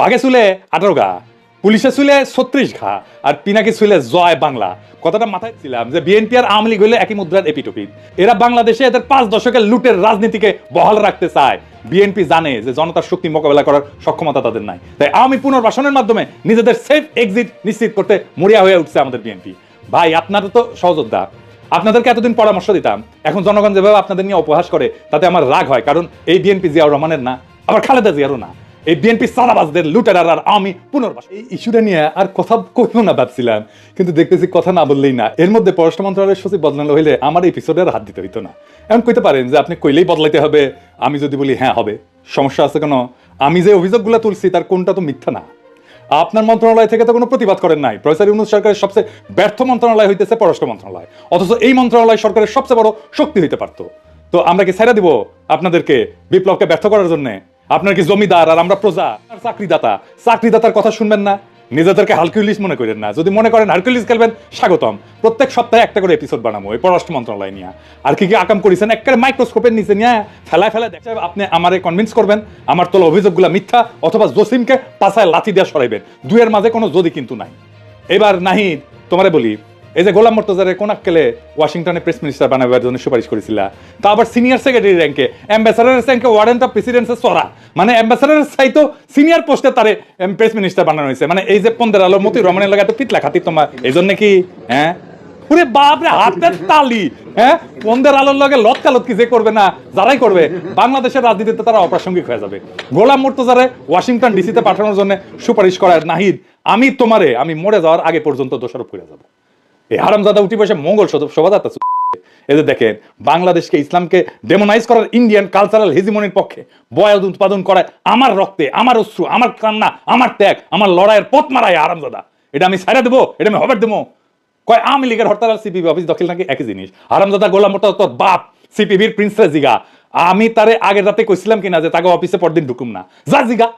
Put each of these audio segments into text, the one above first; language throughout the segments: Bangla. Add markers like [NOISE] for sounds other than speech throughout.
বাঘে চুলে আঠারো ঘা পুলিশে চুলে ছত্রিশ ঘা, আর পিনাকি চুলে জয় বাংলা। কথাটা মাথায় ছিলাম যে বিএনপি আর আওয়ামী লীগ হইলে একই মুদ্রার এপিটপিট এরা বাংলাদেশে এদের পাঁচ দশকের লুটের রাজনীতিকে বহাল রাখতে চায়। বিএনপি জানে যে জনতার শক্তি মোকাবেলা করার সক্ষমতা তাদের নাই। তাই আওয়ামী পুনর্বাসনের মাধ্যমে নিজেদের সেফ এক্সিট নিশ্চিত করতে মরিয়া হয়ে উঠছে আমাদের বিএনপি ভাই, আপনারা তো সহযোদ্ধা আপনাদেরকে এতদিন পরামর্শ দিতাম, এখন জনগণ যেভাবে আপনাদের নিয়ে উপহাস করে, তাতে আমার রাগ হয়, কারণ এই বিএনপি জিয়াউর রহমানের না, আবার খালেদা জিয়ারও না। এই বিএনপি সাদাবাজদের লুটেরার আর আমি পুনর্বাস এই ইস্যুটা নিয়ে আর কথা কইব না ভাবছিলাম। কিন্তু দেখতেছি কথা না বললেই না। এর মধ্যে পররাষ্ট্র মন্ত্রণালয়ের সচিব বদলানো হইলে আমার এই এপিসোডে আর হাত দিতে হইতো না। এমন কইতে পারেন যে আপনি কইলেই বদলাইতে হবে, আমি যদি বলি হ্যাঁ হবে। সমস্যা আছে কেন? আমি যে অভিযোগগুলো তুলছি, তার কোনটা তো মিথ্যা না। আপনার মন্ত্রণালয় থেকে তো কোনো প্রতিবাদ করেন নাই। প্রফেসর ইউনুস সরকারের সবচেয়ে ব্যর্থ মন্ত্রণালয় হইতেছে পররাষ্ট্র মন্ত্রণালয়। অথচ এই মন্ত্রণালয় সরকারের সবচেয়ে বড় শক্তি হইতে পারতো। তো আমরা কি ছেড়ে দিব আপনাদেরকে বিপ্লবকে ব্যর্থ করার জন্য? আপনার কি জমিদার আর আমরা প্রজা? আর চাকরিদাতা। চাকরিদাতার কথা শুনবেন না? নিজেদেরকে হালকিউলিস মনে করেন না। যদি মনে করেন হালকিউলিস খেলবেন, স্বাগতম। প্রত্যেক সপ্তাহে একটা করে এপিসোড বানাবো এই পররাষ্ট্র মন্ত্রণালয় নিয়ে। আর কি কি আকাম করেছেন? একটা মাইক্রোস্কোপের নিচে নিয়ে ফেলায় ফেলায় দেখছে আপনি আমারে কনভিন্স করবেন, আমার তোলা অভিযোগগুলো মিথ্যা অথবা জসিমকে পাশায় লাথি দিয়ে সরাইবেন। দুয়ের মাঝে কোনো যদি কিন্তু নাই। এবার নাহিদ, তোমারে বলি এই যে গোলাম মর্তজারে কোন আক্কেলে ওয়াশিংটনে প্রেস মিনিস্টার বানাবার জন্য সুপারিশ করেছিল, তা আবার সিনিয়র সেক্রেটারি র্যাঙ্কে অ্যাম্বাসাডারের র্যাঙ্কে ওয়ারেন্ট অফ প্রেসিডেন্সের সরা মানে অ্যাম্বাসাডারের চাইতো সিনিয়র পোস্টে তারে প্রেস মিনিস্টার বানানো হয়েছে। মানে এই যে পন্দের আলো মতি রমণের লাগে এত পিতলা খাতির তোমার, এই জন্য কি হ্যাঁ? ওরে বাপ রে হাতের তালি হ্যাঁ? পন্দের আলোর লগে লতকালত কি যে করবে না, যারাই করবে, বাংলাদেশের রাজনীতিতে তারা অপ্রাসঙ্গিক হয়ে যাবে। গোলাম মুর্তজারে ওয়াশিংটন ডিসিতে পাঠানোর জন্য সুপারিশ করার নাহিদ, আমি তোমারে, আমি মরে যাওয়ার আগে পর্যন্ত দোষারোপ করে যাব। এই হারামজাদা উঠি বসে মঙ্গল শোভাযাত্রা। এদের দেখেন, বাংলাদেশকে, ইসলামকে ডেমোনাইজ করার ইন্ডিয়ান কালচারাল হেজিমনির পক্ষে বয়াদ উৎপাদন করায় আমার রক্তে, আমার অশ্রু, আমার কান্না, আমার ত্যাগ, আমার লড়াইয়ের পথ মারায় হারামজাদা। এটা আমি সাইরা দেবো, এটা আমি হবার দেবো। কয় আওয়ামী লীগের হরতাল আর সিপিবি অফিস দখল নাকি? একই জিনিস। হারামজাদা গোলাম মোটা তোর বাপ সিপিবির প্রিন্সেস জিগা। আমি তারে আগের রাতে কইছিলাম কিনা যে তাকে অফিসে পরদিন ঢুকুম না। যা জিগা।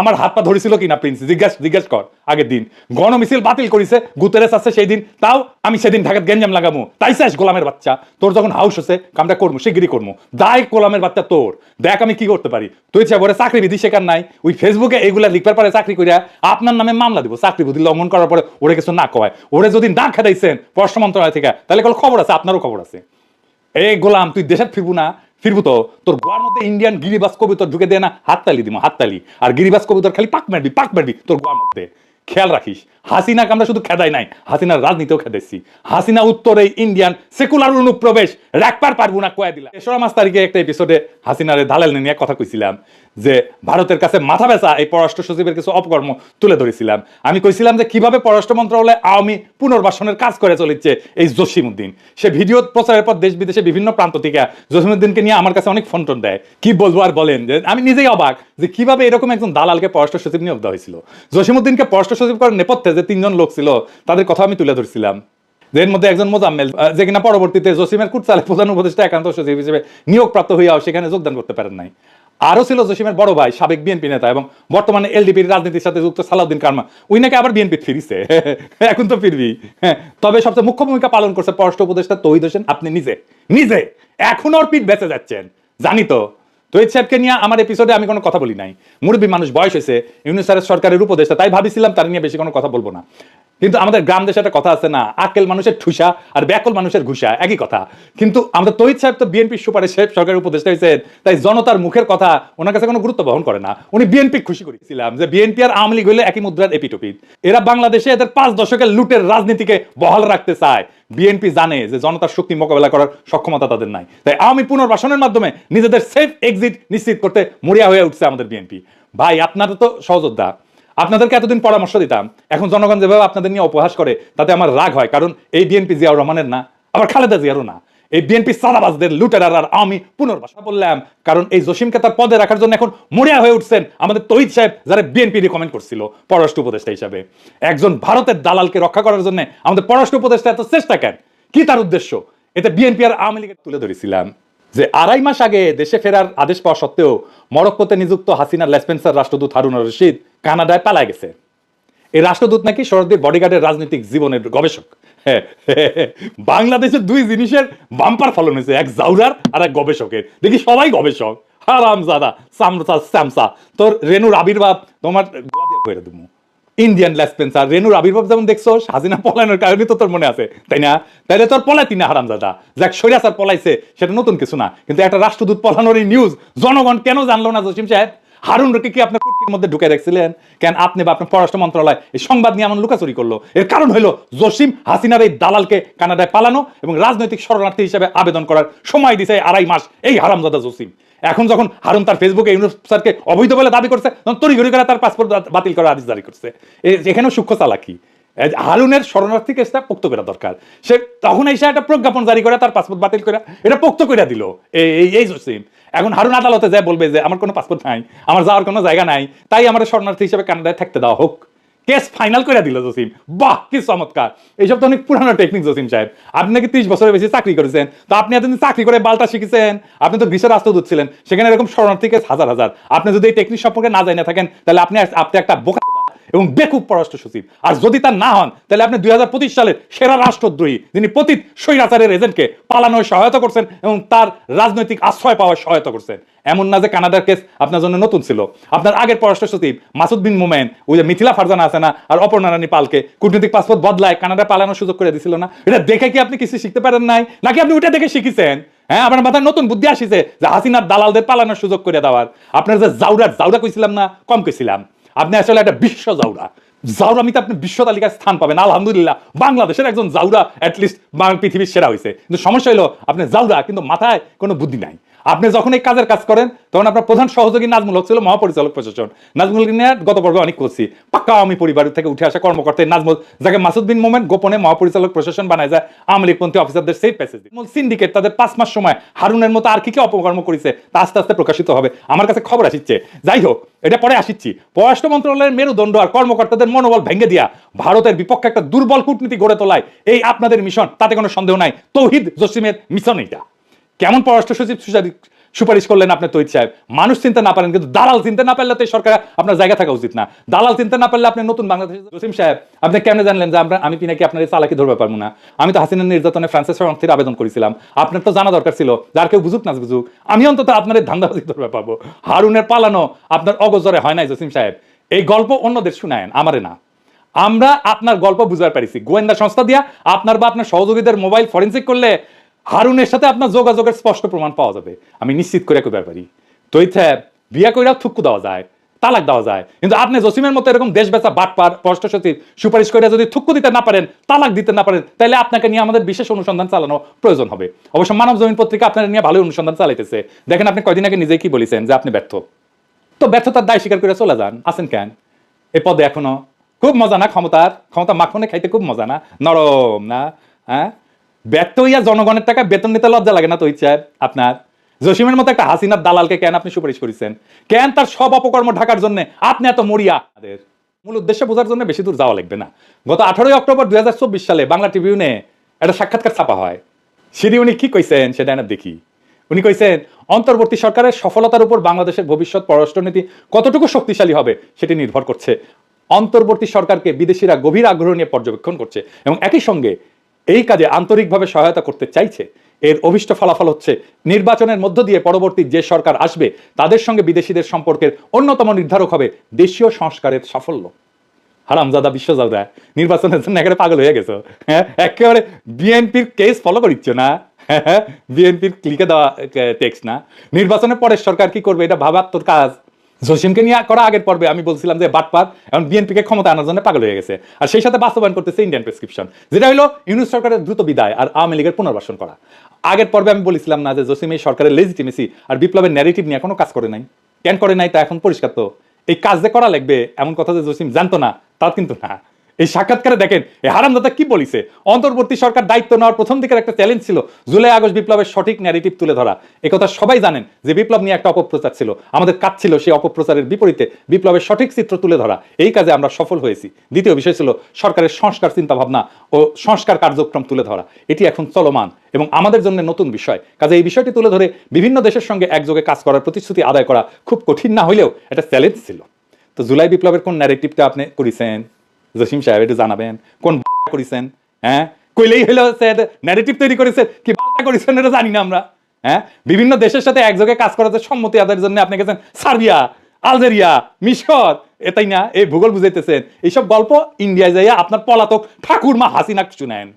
আমার হাত পা ধরেছিল কিনা, প্রিন্স? জিজ্ঞাস জিজ্ঞাসা কর। আগের দিন। গণমিছিল বাতিল করিছে, গুতেরেস আছে সেই দিন তাও আমি সেদিন ঢাকাত গেঞ্জাম লাগামু। তাই চাস গোলামের বাচ্চা। তোর যখন হাউস হচ্ছে কামটা করব শিগগিরি করব দায় গোলামের বাচ্চা তোর। দেখ আমি কি করতে পারি। তুই চা বলে চাকরি বিধি শেখার নাই, ওই ফেসবুকে এগুলা লিখবার পরে চাকরি করিয়া আপনার নামে মামলা দিব। চাকরি বুদ্ধি লঙ্ঘন করার পরে ওরে কিছু না কয়। ওরে যদি না খেদাইছেন, পররাষ্ট্র মন্ত্রণালয় থেকে, তাহলে কোনো খবর আছে? আপনারও খবর আছে। এই গোলাম, তুই দেশে ফিরবো না। ফিরবো তো। তোর গোয়ার মধ্যে ইন্ডিয়ান গিরিবাস কবিতর ঢুকে দেয় না, হাততালি দিব হাততালি। আর গিরিবাস কবিতর খালি পাক মারবি পাক মারবি তোর গোয়ার মধ্যে। খেয়াল রাখিস, হাসিনাকে আমরা শুধু খেদাই নাই, হাসিনার রাজনীতিও খেদেছি হাসিনা উত্তরে ইন্ডিয়ান সেকুলার অনুপ্রবেশ, রাখবার পারব না, কয়ে দিলাম। তেসরা মাস তারিখে একটা এপিসোডে হাসিনারে দালাল নিয়ে কথা কইছিলাম। যে ভারতের কাছে মাথা বেচা এই পররাষ্ট্র সচিবের কিছু অপকর্ম তুলে ধরেছিলাম। আমি কইছিলাম যে কীভাবে পররাষ্ট্র মন্ত্রণালয় আওয়ামী পুনর্বাসনের কাজ করে চলেছে এই জসিমুদ্দিন সে ভিডিও প্রচারের পর দেশ বিদেশে বিভিন্ন প্রান্ত থেকে জসিমুদ্দিনকে নিয়ে আমার কাছে অনেক ফোন টোন দেয়। কি বলব আর বলেন? যে আমি নিজেই অবাক যে কীভাবে এরকম একজন দালালকে পররাষ্ট্র সচিব নিয়োগ দেওয়া হয়েছিল। জসিমুদ্দিনকে পররাষ্ট্র সচিব করার নেপথ্যে যে তিনজন লোক ছিল, তাদের কথা আমি তুলে ধরেছিলাম। এর মধ্যে একজন মোজাম্মেল যে কিনা পরবর্তীতে জসিমের কুটসালে প্রধান উপদেষ্টা একান্ত সচিব হিসেবে নিয়োগপ্রাপ্ত হইয়াও সেখানে যোগদান করতে পারেন নাই। আরও ছিল জসিমের বড় ভাই সাবেক বিএনপি নেতা এবং বর্তমানে এলডিপির রাজনীতির সাথে যুক্ত সালাউদ্দিন কারমা। উই নাকি আবার বিএনপি ফিরিছে? [LAUGHS] এখন তো ফিরবি। হ্যাঁ, তবে সবচেয়ে মুখ্য ভূমিকা পালন করছে পররাষ্ট্র উপদেষ্টা তহিদ হোসেন। আপনি নিজে নিজে এখন ওর পিঠ বেঁচে যাচ্ছেন। জানি তো। তহিদ সাহেবকে নিয়ে আমার এপিসোডে আমি কোনো কথা বলি নাই। মুরব্বী মানুষ বয়স হয়েছে ইউনুস স্যারের সরকারের উপদেষ্টা তাই ভাবিছিলাম তার নিয়ে বেশি কোনো কথা বলব না। কিন্তু আমাদের গ্রাম দেশে একটা কথা আছে না। আকেল মানুষের ঠুসা আর ব্যাকল মানুষের ঘুষা, একই কথা। কিন্তু আমাদের তহিদ সাহেব তো বিএনপির সুপারে সাহেব সরকারের উপদেষ্টা হয়েছেন, তাই জনতার মুখের কথা ওনার কাছে কোনো গুরুত্ব বহন করে না। উনি বিএনপি খুশি করেছিলাম যে বিএনপি আর আওয়ামী লীগ হইলে একই মুদ্রার এপিটপিট। এরা বাংলাদেশে এদের পাঁচ দশকের লুটের রাজনীতিকে বহাল রাখতে চায়। বিএনপি জানে যে জনতার শক্তি মোকাবেলা করার সক্ষমতা তাদের নাই। তাই আওয়ামী পুনর্বাসনের মাধ্যমে নিজেদের সেফ এক্সিট নিশ্চিত করতে মরিয়া হয়ে উঠছে আমাদের বিএনপি। ভাই, আপনারা তো সহযোদ্ধা। আপনাদেরকে এতদিন পরামর্শ দিতাম। এখন জনগণ যেভাবে আপনাদের নিয়ে উপহাস করে, তাতে আমার রাগ হয়, কারণ এই বিএনপি জিয়াউর রহমানের না, আবার খালেদা জিয়ারও না। এই বিএনপি সাদাবাজদের, লুটেরার আর আমি পুনর্বাসা বললাম, কারণ এই জসিমকে তার পদে রাখার জন্য এখন মরিয়া হয়ে উঠছেন আমাদের তহিদ সাহেব, যারা বিএনপি রিকমেন্ড করছিল, পররাষ্ট্র উপদেষ্টা হিসাবে। একজন ভারতের দালালকে রক্ষা করার জন্য আমাদের পররাষ্ট্র উপদেষ্টা এত চেষ্টা কেন? কি তার উদ্দেশ্য? এতে বিএনপি আর আওয়ামী লীগের তুলে ধরেছিলাম। যে আড়াই মাস আগে দেশে ফেরার আদেশ পাওয়া সত্ত্বেও মরক্কোতে নিযুক্ত হাসিনা লেসপেন্সার রাষ্ট্রদূত হারুন রশিদ কানাডায় পালায় গেছে। এই রাষ্ট্রদূত নাকি শরদ্দীর বডিগার্ডের রাজনৈতিক জীবনের গবেষক। হ্যাঁ, বাংলাদেশের দুই জিনিসের বাম্পার ফলন হয়েছে এক জাউরার আর এক গবেষকের। দেখি সবাই গবেষক। হারাম জাদা সামসা স্যামসা। তোর রেনুর আবির্ভাব তোমার করে দেবো ইন্ডিয়ান লেসপেন্সার রেনুর আবির্ভাব যেমন দেখছ হাসিনা পলানোর কারণে তো তোর মনে আছে, তাই না? তাইলে তোর পলাইতি না হারাম দাদা যাক সৈরাচার পলাইছে, সেটা নতুন কিছু না। কিন্তু একটা রাষ্ট্রদূত পলানোর এই নিউজ জনগণ কেন জানলো না জসিম সাহেব? হারুন রকে কি আপনার কুটকির মধ্যে ঢুকে রাখছিলেন কেন আপনি বা আপনার পররাষ্ট্র মন্ত্রণালয় এই সংবাদ নিয়ে এমন লুকাচুরি করল? এর কারণ হলো জসিম হাসিনার এই দালালকে কানাডায় পালানো এবং রাজনৈতিক শরণার্থী হিসেবে আবেদন করার সময় দিছে আড়াই মাস এই হারামজাদা জসিম। এখন যখন হারুন তার ফেসবুকে ইউনুস স্যারকে অবৈধ বলে দাবি করছে, তখন তড়িঘড়ি করে তার পাসপোর্ট বাতিল করার আদেশ জারি করছে। এখানেও সূক্ষ্ম চালাকি। হারুনের শরণার্থী কেসটা পোক্ত করা দরকার। সে তখন এসে একটা প্রজ্ঞাপন জারি করে তার পাসপোর্ট বাতিল করে এটা পোক্ত করে দিল। এই- এই জসিম। এখন হারুন আদালতে যায় বলবে যে, আমার কোনো পাসপোর্ট নাই, আমার যাওয়ার কোনো জায়গা নাই, তাই আমার শরণার্থী হিসেবে কানাডায় থাকতে দেওয়া হোক। কেস ফাইনাল করে দিল জসিম। বাহ, কি চমৎকার। এইসব তো অনেক পুরানো টেকনিক জসিম সাহেব। আপনি নাকি ত্রিশ বছরের বেশি চাকরি করেছেন। তো আপনি এতদিন চাকরি করে বালটা শিখেছেন। আপনি তো গ্রীষের রাস্তা ছিলেন। সেখানে এরকম শরণার্থী কেস হাজার হাজার। আপনি যদি এই টেকনিক সম্পর্কে না জানিয়ে থাকেন, তাহলে আপনি আপনি একটা বোকা এবং বেকুব পররাষ্ট্র সচিব। আর যদি তার না হন, তাহলে আপনি দুই সালের সেরা রাষ্ট্রদ্রোহী, যিনি পতিত স্বৈরাচারের এজেন্টকে পালানোয় সহায়তা করছেন এবং তার রাজনৈতিক আশ্রয় পাওয়ার সহায়তা করছেন। এমন না যে কানাডার কেস আপনার জন্য নতুন ছিল। আপনার আগের পররাষ্ট্র সচিব মাসুদ বিন মোমেন, ওই যে মিথিলা ফারজানা আছে না, আর অপর্ণা রানী পালকে কূটনৈতিক পাসপোর্ট বদলায় কানাডা পালানোর সুযোগ করে দিছিল না। এটা দেখে কি আপনি কিছু শিখতে পারেন নাই? নাকি আপনি ওটা দেখে শিখেছেন? হ্যাঁ আপনার মাথায় নতুন বুদ্ধি আসিছে যে হাসিনার দালালদের পালানোর সুযোগ করে দেওয়ার। আপনার যে জাউরার, জাউরা কইছিলাম না, কম কইছিলাম। আপনি আসলে একটা বিশ্ব জাউরা। জাউরা জাউরামিতে আপনি বিশ্ব তালিকায় স্থান পাবেন। আলহামদুলিল্লাহ, বাংলাদেশের একজন জাউরা অ্যাটলিস্ট পৃথিবীর সেরা হয়েছে কিন্তু সমস্যা হলো আপনি জাউরা কিন্তু মাথায় কোনো বুদ্ধি নাই। আপনি যখন এই কাজের কাজ করেন, তখন আপনার প্রধান সহযোগী নাজমুল হক ছিল মহাপরিচালক প্রশাসন। নাজমুল নিয়ে গত পর্বে অনেক করছি। পাক্কা আমি পরিবার থেকে উঠে আসা কর্মকর্তা নাজমুল, যাকে মাসুদ বিন মোমেন গোপনে মহাপরিচালক প্রশাসন বানায় যায়, আওয়ামী লীগপন্থী অফিসারদের সেই প্যাসেজ সিন্ডিকেট তাদের পাঁচ মাস সময় হারুনের মতো আর কি কি অপকর্ম করেছে, তা আস্তে আস্তে প্রকাশিত হবে। আমার কাছে খবর আসিচ্ছে। যাই হোক, এটা পরে আসিচ্ছি। পররাষ্ট্র মন্ত্রণালয়ের মেরুদণ্ড আর কর্মকর্তাদের মনোবল ভেঙে দিয়া ভারতের বিপক্ষে একটা দুর্বল কূটনীতি গড়ে তোলায় এই আপনাদের মিশন, তাতে কোনো সন্দেহ নাই। তৌহিদ জসিমের মিশন এটা কেমন পররাষ্ট্র সচিব সুপারিশ করলেন আপনি তৈরি সাহেব? মানুষ চিনতে না পারেন, কিন্তু দালাল চিনতে না পারলে তো সরকার আপনার জায়গা থাকা উচিত না। দালাল চিনতে না পারলে আপনি নতুন বাংলাদেশ জসিম সাহেব, আপনি কেন জানলেন যে আমরা আমি পিনাকি আপনার এই চালাকি ধরবে পারব না? আমি তো হাসিনার নির্যাতনে ফ্রান্সের শরণার্থীর আবেদন করেছিলাম। আপনার তো জানা দরকার ছিল যার কেউ বুঝুক না বুঝুক। আমি অন্তত আপনার এই ধান্দাবাজি ধরবে পাবো হারুনের পালানো আপনার অগজরে হয় নাই, জসিম সাহেব। এই গল্প অন্যদের শুনায়েন, আমারে না। আমরা আপনার গল্প বুঝতে পারিছি। গোয়েন্দা সংস্থা দিয়া আপনার বা আপনার সহযোগীদের মোবাইল ফরেন্সিক করলে হারুনের সাথে আপনার যোগাযোগের স্পষ্ট প্রমাণ পাওয়া যাবে। আমি নিশ্চিত করে কইবার পারি। তৈথে বিয়া কইরা থুক্কু দেওয়া যায়, তালাক দেওয়া যায়, কিন্তু আপনি জসিমের মতো এরকম দেশ বেচা বাটপার, পররাষ্ট্র সচিব, সুপারিশ করে যদি থুক্কু দিতে না পারেন, তালাক দিতে না পারেন তাহলে আপনাকে নিয়ে আমাদের বিশেষ অনুসন্ধান চালানো প্রয়োজন হবে। অবশ্য মানব জমিন পত্রিকা আপনার নিয়ে ভালো অনুসন্ধান চালাইতেছে। দেখেন আপনি কয়দিন আগে নিজেই কি বলেছেন যে আপনি ব্যর্থ। তো ব্যর্থতার দায় স্বীকার করে চলে যান। আছেন কেন? এই পদে এখনও খুব মজা না ক্ষমতার? ক্ষমতা মাখনে খাইতে খুব মজা না? নরম না? হ্যাঁ? ব্যর্থ হইয়া জনগণের টাকা বেতন নিতে লজ্জা লাগে না তো, ইচ্ছা আপনার? জসিমের মতো একটা হাসিনার দালালকে কেন আপনি সুপারিশ করেছেন? কেন তার সব অপকর্ম ঢাকার জন্য আপনি এত মরিয়া? আপনাদের মূল উদ্দেশ্য বোঝার জন্য বেশি দূর যাওয়া লাগবে না। গত আঠারোই অক্টোবর দুই সালে বাংলা ট্রিবিউনে একটা সাক্ষাৎকার ছাপা হয়। সেটি উনি কি কইছেন সেটা না দেখি। উনি কইছেন, অন্তর্বর্তী সরকারের সফলতার উপর বাংলাদেশের ভবিষ্যৎ পররাষ্ট্রনীতি কতটুকু শক্তিশালী হবে সেটি নির্ভর করছে। অন্তর্বর্তী সরকারকে বিদেশিরা গভীর আগ্রহ নিয়ে পর্যবেক্ষণ করছে এবং একই সঙ্গে এই কাজে আন্তরিকভাবে সহায়তা করতে চাইছে। এর অভিষ্ট ফলাফল হচ্ছে নির্বাচনের মধ্য দিয়ে পরবর্তী যে সরকার আসবে, তাদের সঙ্গে বিদেশিদের সম্পর্কের অন্যতম নির্ধারক হবে দেশীয় সংস্কারের সাফল্য। হারামজাদা বিশ্বজাদা, নির্বাচনের জন্য একেবারে পাগল হয়ে গেছো। হ্যাঁ একেবারে বিএনপির কেস ফলো করিচ্ছ না? বিএনপির ক্লিকে দেওয়া টেক্সট না? নির্বাচনের পরের সরকার কি করবে? এটা ভাবার তোর কাজ। জসিমকে নিয়ে করা আগের পর্বে আমি বলছিলাম যে বাটপাত এখন বিএনপিকে ক্ষমতা আনার জন্য পাগল হয়ে গেছে। আর সেই সাথে বাস্তবায়ন করতেছে ইন্ডিয়ান প্রেসক্রিপশন যেটা হলো ইউনুস সরকারের দ্রুত বিদায় আর আওয়ামী লীগের পুনর্বাসন করা। আগের পর্বে আমি বলেছিলাম না যে জসিম এই সরকারের লেজিটিমেসি আর বিপ্লবের ন্যারেটিভ নিয়ে কোনো কাজ করে নাই। কেন করে নাই তা এখন পরিষ্কার তো। এই কাজ যে করা লাগবে, এমন কথা যে জসিম জানতো না তা কিন্তু না। এই সাক্ষাৎকারে দেখেন, এই হারামদাদা কি বলিছে? অন্তর্বর্তী সরকার দায়িত্ব নেওয়ার প্রথম দিকের একটা চ্যালেঞ্জ ছিল, জুলাই আগস্ট বিপ্লবের সঠিক ন্যারেটিভ তুলে ধরা। এই কথা সবাই জানেন যে বিপ্লব নিয়ে একটা অপপ্রচার ছিল। আমাদের কাজ ছিল সেই অপপ্রচারের বিপরীতে বিপ্লবের সঠিক চিত্র তুলে ধরা। এই কাজে আমরা সফল হয়েছি। দ্বিতীয় বিষয় ছিল সরকারের সংস্কার চিন্তা ভাবনা ও সংস্কার কার্যক্রম তুলে ধরা। এটি এখন চলমান এবং আমাদের জন্য নতুন বিষয়। কাজে এই বিষয়টি তুলে ধরে বিভিন্ন দেশের সঙ্গে একযোগে কাজ করার প্রতিশ্রুতি আদায় করা খুব কঠিন না হলেও এটা চ্যালেঞ্জ ছিল। তো জুলাই বিপ্লবের কোন ন্যারেটিভটা আপনি করেছেন? জসিম সাহেব একটু জানাবেন, কোন করেছেন হ্যাঁ? কইলেই হলো ন্যারেটিভ তৈরি করেছে, কি করেছেন এটা জানি না আমরা হ্যাঁ? বিভিন্ন দেশের সাথে একযোগে কাজ করার সম্মতি আদায়ের জন্য আপনি গেছেন, সার্বিয়া, আলজেরিয়া, মিশর এটাই না, এই ভূগোল বুঝাইতেছেন, এইসব গল্প ইন্ডিয়ায় যাইয়া আপনার পলাতক ঠাকুরমা হাসিনা শুনেন।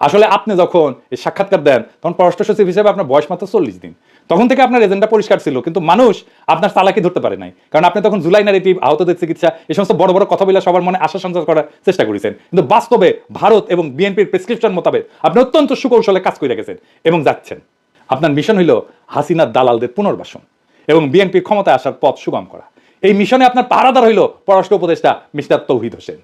আসলে আপনি যখন এই সাক্ষাৎকার দেন, তখন পররাষ্ট্র সচিব হিসেবে আপনার বয়স মাত্র চল্লিশ দিন। তখন থেকে আপনার এজেন্ডা পরিষ্কার ছিল, কিন্তু মানুষ আপনার চালাকি ধরতে পারে নাই। কারণ আপনি তখন জুলাই নারেটিভ আহতদের চিকিৎসা, এই সমস্ত বড় বড় কথা বলে সবার মনে আশা সঞ্চার করার চেষ্টা করেছেন। কিন্তু বাস্তবে ভারত এবং বিএনপির প্রেসক্রিপশন মোতাবেক আপনি অত্যন্ত সুকৌশলে কাজ করে গেছেন এবং যাচ্ছেন। আপনার মিশন হইল হাসিনার দালালদের পুনর্বাসন এবং বিএনপির ক্ষমতায় আসার পথ সুগম করা। এই মিশনে আপনার পাহারাদার হইল পররাষ্ট্র উপদেষ্টা মিস্টার তৌহিদ হোসেন।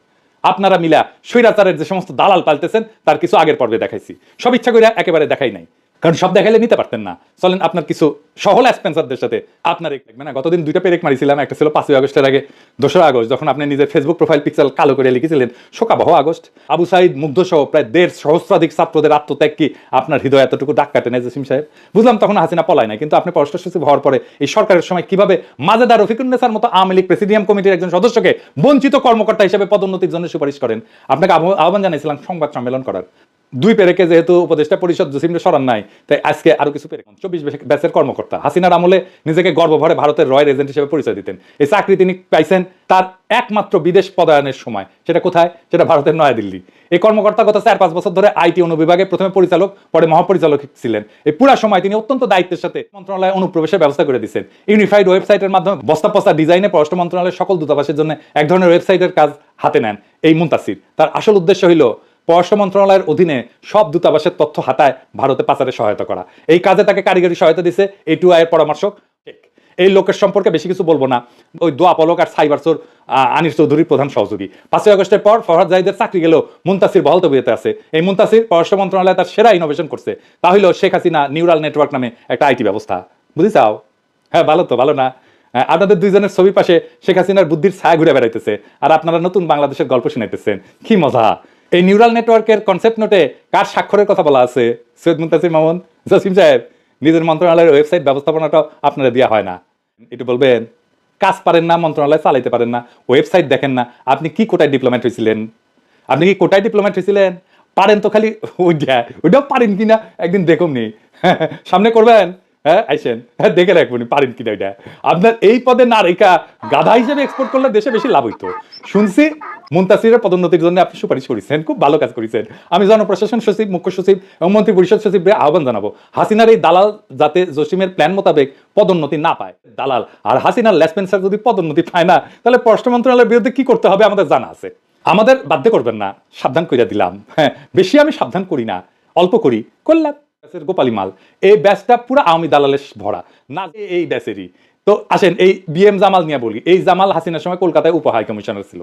আপনারা মিলা স্বৈরাচারের যে সমস্ত দালাল পাল্টেছেন, তার কিছু আগের পর্বে দেখাইছি। সব ইচ্ছা করে একেবারে দেখাই নাই। কারণ সব দেখাইলে নিতে পারতেন না। চলেন আপনার কিছু সহল স্পেন্সারদের সাথে আপনার এক মানে গতদিন দুইটা পেরেক মারিছিলাম, একটা ছিল পাঁচই আগস্টের আগে, দোসরা আগস্ট, যখন আপনি নিজের ফেসবুক প্রোফাইল পিক্সেল কালো করে লিখেছিলেন, শোকাবহ আগস্ট। আবু সাইদ মুগ্ধ সহ প্রায় দেড় সহস্রাধিক ছাত্রদের আত্মত্যাগ কি আপনার হৃদয় এতটুকু ডাক কাটে নাই জসিম সাহেব? বুঝলাম তখন হাসিনা পলায় নাই, কিন্তু আপনি পররাষ্ট্র সচিব হওয়ার পরে এই সরকারের সময় কীভাবে মাজেদার রফিকুন্নেসার মতো আওয়ামী লীগ প্রেসিডিয়াম কমিটির একজন সদস্যকে বঞ্চিত কর্মকর্তা হিসেবে পদোন্নতির জন্য সুপারিশ করেন? আপনাকে আহ্বান জানিয়েছিলাম সংবাদ সম্মেলন করার। দুই পেরেকে যেহেতু উপদেষ্টা পরিষদ জসিমকে সরান নাই, তাই আজকে আরও কিছু পেরেক, চব্বিশ ব্যাচের কর্মকর্তা হাসিনার আমলে নিজেকে গর্বভরে ভারতের রয়্যাল এজেন্ট হিসেবে পরিচয় দিতেন। এই চাকরি তিনি পাইছেন তার একমাত্র বিদেশ পদায়নের সময়। সেটা কোথায়? সেটা ভারতের নয়াদিল্লি। এই কর্মকর্তা গত চার পাঁচ বছর ধরে আইটি অনুবিভাগে প্রথমে পরিচালক, পরে মহাপরিচালক ছিলেন। এই পুরা সময় তিনি অত্যন্ত দায়িত্বের সাথে মন্ত্রণালয়ে অনুপ্রবেশের ব্যবস্থা করে দিচ্ছেন ইউনিফাইড ওয়েবসাইটের মাধ্যমে বস্তা পস্তা ডিজাইনে পররাষ্ট্র মন্ত্রণালয়ের সকল দূতাবাসের জন্য এক ধরনের ওয়েবসাইটের কাজ হাতে নেন। এই মুন্তাসির। তার আসল উদ্দেশ্য হইল পররাষ্ট্র মন্ত্রণালয়ের অধীনে সব দূতাবাসের তথ্য হাতায় ভারতে পাচারে সহায়তা করা। এই কাজে তাকে কারিগরি সহায়তা দিছে এই টু আয়ের পরামর্শক। এই লোকের সম্পর্কে বেশি কিছু বলব না। ওই দোয়া পলক আর সাইবার চোর আনিস চৌধুরীর প্রধান সহযোগী। পাঁচই আগস্টের পর ফরহাদ জাহিদের চাকরি গেল মুন্তাসির বহল তবিয়তে আছে। এই মুন্তাসির পররাষ্ট্র মন্ত্রণালয়ে তার সেরা ইনোভেশন করছে। তা হইল শেখ হাসিনা নিউরাল নেটওয়ার্ক নামে একটা আইটি ব্যবস্থা। বুঝি চাও হ্যাঁ ভালো তো, ভালো না। আপনাদের দুইজনের ছবির পাশে শেখ হাসিনার বুদ্ধির ছায়া ঘুরে বেড়াইতেছে। আর আপনারা নতুন বাংলাদেশের গল্প শুনাইতেছেন। কি মজা! এই নিউরাল নেটওয়ার্কের কনসেপ্ট নোটে কার স্বাক্ষরের কথা বলা আছে? সৈয়দ মুন্তাসির মামুন, জসিম সাহেব, নিজের মন্ত্রণালয়ের ওয়েবসাইট ব্যবস্থাপনাটা আপনারা দেওয়া হয় না। একটু বলবেন, কাজ পারেন না, মন্ত্রণালয় চালাইতে পারেন না ওয়েবসাইট দেখেন না, আপনি কি কোটায় ডিপ্লোমেট হয়েছিলেন আপনি কি কোটায় ডিপ্লোমেট হয়েছিলেন পারেন তো খালি ওইটা ওইটাও পারেন কিনা, একদিন দেখুন নি [LAUGHS] সামনে করবেন? হ্যাঁ আইসেন। হ্যাঁ দেখে রাখবেন পারেন কিনা আপনার এই পদে গাধা হিসেবে এক্সপোর্ট করলে দেশে বেশি লাভ হইতো। শুনছি মুন্তাসিরের পদোন্নতির জন্য আপনি সুপারিশ করেছেন, খুব ভালো কাজ করেছেন। আমি জনপ্রশাসন সচিব, মুখ্য সচিব এবং মন্ত্রী পরিষদ সচিবকে আহ্বান জানাব, হাসিনার এই দালাল যাতে জসিমের প্ল্যান মোতাবেক পদোন্নতি না পায়। দালাল, আর হাসিনার লেসপেন্সার যদি পদোন্নতি পায় না, তাহলে পররাষ্ট্র মন্ত্রণালয়ের বিরুদ্ধে কি করতে হবে আমাদের জানা আছে। আমাদের বাধ্য করবেন না, সাবধান কইরা দিলাম। হ্যাঁ বেশি আমি সাবধান করি না, অল্প করি, করলাম। ব্যাসের গোপালী মাল এই ব্যাসটা পুরো আওয়ামী দালালের ভরা। না এই ব্যাসেরই। তো আসেন, এই বিএম জামাল নিয়ে বলি। এই জামাল হাসিনার সময় কলকাতায় উপ হাই কমিশনার ছিল।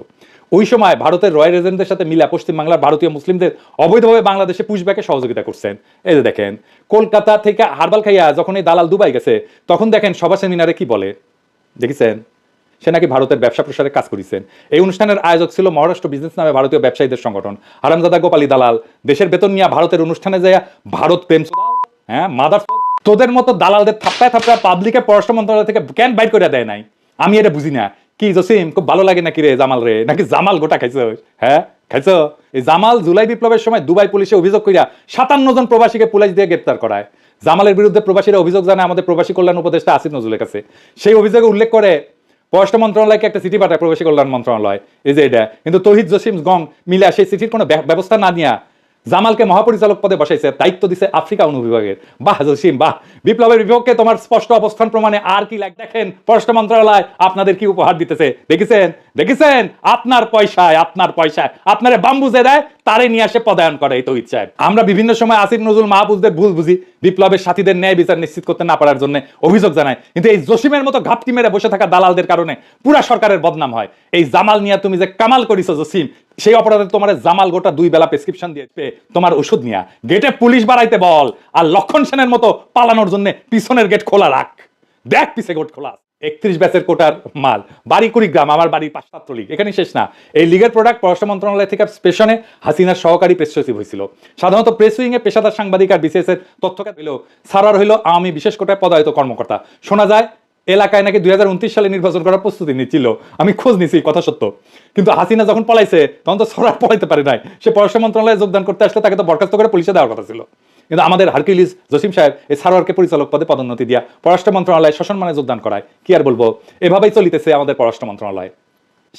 ওই সময় ভারতের রয়্যাল এজেন্টদের সাথে মিলা পশ্চিমবাংলার ভারতীয় মুসলিমদের অবৈধভাবে বাংলাদেশে পুশব্যাকে সহযোগিতা করছেন। এই যে দেখেন, কলকাতা থেকে হারবাল খাইয়া যখন এই দালাল দুবাই গেছে, তখন দেখেন সভা সেমিনারে কি বলে? দেখেছেন? সে নাকি ভারতের ব্যবসা প্রসারে কাজ করেছেন। এই অনুষ্ঠানের আয়োজক ছিল মহারাষ্ট্র বিজনেস নামে ভারতীয় ব্যবসায়ীদের সংগঠন। হারামজাদা গোপালী দালাল, দেশের বেতন নিয়ে ভারতের অনুষ্ঠানে যায় ভারত প্রেম হ্যাঁ মাদার তোদের মতো দালালদের থাপ্পায় থাপ্পায় পাবলিকে পররাষ্ট্র মন্ত্রণালয় থেকে ক্যান বাইর করে দেয় নাই। আমি এটা বুঝি না। কি জসিম, খুব ভালো লাগে নাকি রে জামাল রে? নাকি জামাল গোটা খাইছো? হ্যাঁ খাইছো? এই জামাল জুলাই বিপ্লবের সময় দুবাই পুলিশে অভিযোগ করিয়া সাতান্ন জন প্রবাসীকে পুলিশ দিয়ে গ্রেপ্তার করায়। জামালের বিরুদ্ধে প্রবাসীরা অভিযোগ জানায়, আমাদের প্রবাসী কল্যাণ উপদেষ্টা আসিফ নজরুলের কাছে। সেই অভিযোগে উল্লেখ করে পররাষ্ট্র মন্ত্রণালয়কে একটা চিঠি পাঠায় প্রবাসী কল্যাণ মন্ত্রণালয়। এই যে এটা। কিন্তু তহিদ জসিম গং মিলে সেই চিঠির কোনো ব্য- ব্যবস্থা না নিয়া জামালকে মহাপরিচালক পদে বসাইছে, দায়িত্ব দিছে আফ্রিকা অনুবিভাগের। বাহ, জসিম, বাহ। বিপ্লবের বিপক্ষে তোমার স্পষ্ট অবস্থান প্রমাণে আর কি লাগ? দেখেন, পররাষ্ট্র মন্ত্রণালয় আপনাদের কি উপহার দিতেছে? দেখেছেন? দেখেছেন? আপনার পয়সায় আপনার পয়সায়। আপনারে বাম্বুজে দেয়, তারে নিয়ে আসে পদায়ন করে, এই তো ইচ্ছায় আমরা বিভিন্ন সময় আসিফ নজরুল মাহবুজদের ভুল বুঝি। বিপ্লবের সাথীদের ন্যায় বিচার নিশ্চিত করতে না পারার জন্য অভিযোগ জানায়। কিন্তু এই জসিমের মতো ঘাপটি মেরে বসে থাকা দালালদের কারণে পুরা সরকারের বদনাম হয়। এই জামাল নিয়ে তুমি যে কামাল করিছো, জসিম সেই অপরাধে তোমার জামাল গোটা দুই বেলা প্রেসক্রিপশন দিয়ে তোমার ওষুধ নিয়া। গেটে পুলিশ বাড়াইতে বল আর লক্ষণ সেনের মতো পালানোর জন্য পিছনের গেট খোলা রাখ। দেখ পিছে গেট খোলা একত্রিশ ব্যাচের কোটার মাল। বাড়ি কুড়িগ্রাম আমার বাড়ির পাঁচ ছাত্রলীগ এখানে শেষ না। এই লিগের প্রোডাক্ট পররাষ্ট্র মন্ত্রণালয় থেকে স্পেশনে হাসিনার সহকারী প্রেস সচিব হয়েছিল। সাধারণত প্রেস উইং এ পেশাদার সাংবাদিক আর বিসিএস এর তথ্যকে পেলেও সারার হইল আওয়ামী বিশেষ কোটায় পদায়িত কর্মকর্তা। শোনা যায় এলাকায় নাকি দুই সালে নির্বাচন করার প্রস্তুতি নিচ্ছিল। আমি খোঁজ নিছি, কথা সত্য। কিন্তু হাসিনা যখন পলাইছে, তখন তো সরার পলাইতে পারে নাই। সে পররাষ্ট্র মন্ত্রণালয়ে যোগদান করতে আসলে তাকে তো বরখাস্ত করে পুলিশে দেওয়ার কথা ছিল। কিন্তু আমাদের হারকিউলিস জসিম সাহেব এই সারোয়ারকে পরিচালক পদে পদোন্নতি দিয়া পররাষ্ট্র মন্ত্রণালয়ে শাসনমানে যোগদান করায়। কি আর বলব? এভাবেই চলিতেছে আমাদের পররাষ্ট্র মন্ত্রণালয়।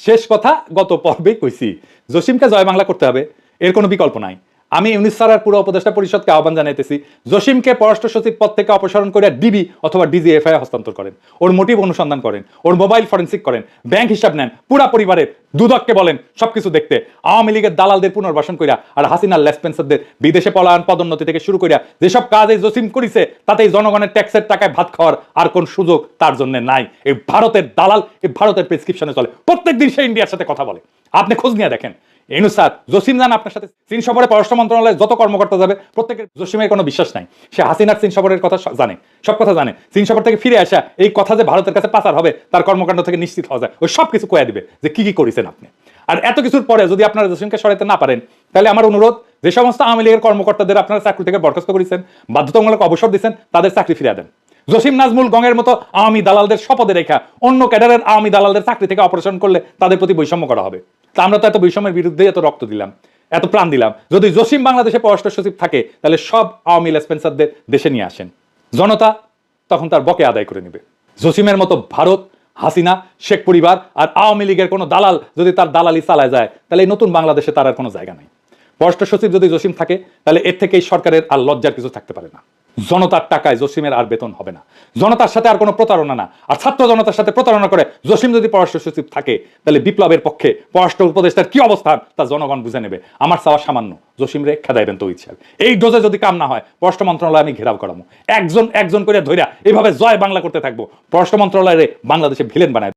শেষ কথা, গত পর্বেই কইছি, জসিমকে জয় বাংলা করতে হবে, এর কোনো বিকল্প নাই। আমি ইউনিস পুরো উপদেষ্টা পরিষদকে আহ্বান জানাইতেছি, জসিমকে পররাষ্ট্র সচিব পদ থেকে অপসারণ করে ডিবি অথবা ডিজিএফআই হস্তান্তর করেন, ওর মোটিভ অনুসন্ধান করেন, ওর মোবাইল ফরেন্সিক করেন, ব্যাংক হিসাব নেন, পুরা পরিবারের দুদককে বলেন, সবকিছু দেখতে, আওয়ামী লীগের দালালদের পুনর্বাসন কইরা আর হাসিনার লেসপেন্সারদের বিদেশে পলায়ন পদোন্নতি থেকে শুরু করিয়া যেসব কাজ এই জসিম করিছে তাতে জনগণের ট্যাক্সের টাকায় ভাত খাওয়ার আর কোন সুযোগ তার জন্য নাই। এই ভারতের দালাল, এই ভারতের প্রেসক্রিপশনে চলে। প্রত্যেক দিন সে ইন্ডিয়ার সাথে কথা বলে। আপনি খোঁজ নিয়ে দেখেন ইনুসাদ জসিম জান আপনার সাথে চীন সফরে পররাষ্ট্র মন্ত্রণালয়ে যত কর্মকর্তা যাবে, প্রত্যেকের জসিমের কোনো বিশ্বাস নাই। সে হাসিনার চীন সফরের কথা জানে, সব কথা জানে। চীন সফর থেকে ফিরে আসা এই কথা যে ভারতের কাছে পাচার হবে, তার কর্মকাণ্ড থেকে নিশ্চিত হওয়া যায়। ওই সব কিছু কয়ে দিবে যে কি কি করেছেন আপনি। আর এত কিছুর পরে যদি আপনারা জসিমকে সরাইতে না পারেন, তাহলে আমার অনুরোধ, যে সমস্ত আওয়ামী লীগের কর্মকর্তাদের আপনারা চাকরি থেকে বরখাস্ত করেছেন, বাধ্যতামূলক অবসর দিচ্ছেন তাদের চাকরি ফিরিয়ে দেন। জসিম নাজমুল গঙের মতো আওয়ামী দালালদের শপথে রেখা অন্য ক্যাডারের আওয়ামী দালালদের চাকরি থেকে অপারেশন করলে তাদের প্রতি বৈষম্য করা হবে। তা আমরা তো এত বৈষম্যের বিরুদ্ধে এত রক্ত দিলাম, এত প্রাণ দিলাম। যদি জসিম বাংলাদেশে পররাষ্ট্র সচিব থাকে, তাহলে সব আওয়ামী লেসপেন্সারদের দেশে নিয়ে আসেন। জনতা তখন তার বকে আদায় করে নেবে। জসিমের মতো ভারত, হাসিনা, শেখ পরিবার আর আওয়ামী লীগের কোনো দালাল যদি তার দালালি চালায় যায়, তাহলে এই নতুন বাংলাদেশে তার আর কোনো জায়গা নেই। পররাষ্ট্র সচিব যদি জসিম থাকে, তাহলে এর থেকে এই সরকারের আর লজ্জার কিছু থাকতে পারে না। জনতার টাকায় জসিমের আর বেতন হবে না। জনতার সাথে আর কোনো প্রতারণা না। আর ছাত্র জনতার সাথে প্রতারণা করে জসিম যদি পররাষ্ট্র সচিব থাকে, তাহলে বিপ্লবের পক্ষে পররাষ্ট্র উপদেষ্টার কি অবস্থান, তা জনগণ বুঝে নেবে। আমার চাওয়া সামান্য। জসিম রে খেদাইবেন তো ইচ্ছা। এই ডোজে যদি কাম না হয়, পররাষ্ট্র মন্ত্রণালয় আমি ঘেরাও করাবো একজন একজন করে ধৈরা এইভাবে জয় বাংলা করতে থাকব। পররাষ্ট্র মন্ত্রণালয়ে বাংলাদেশে ভিলেন বানায়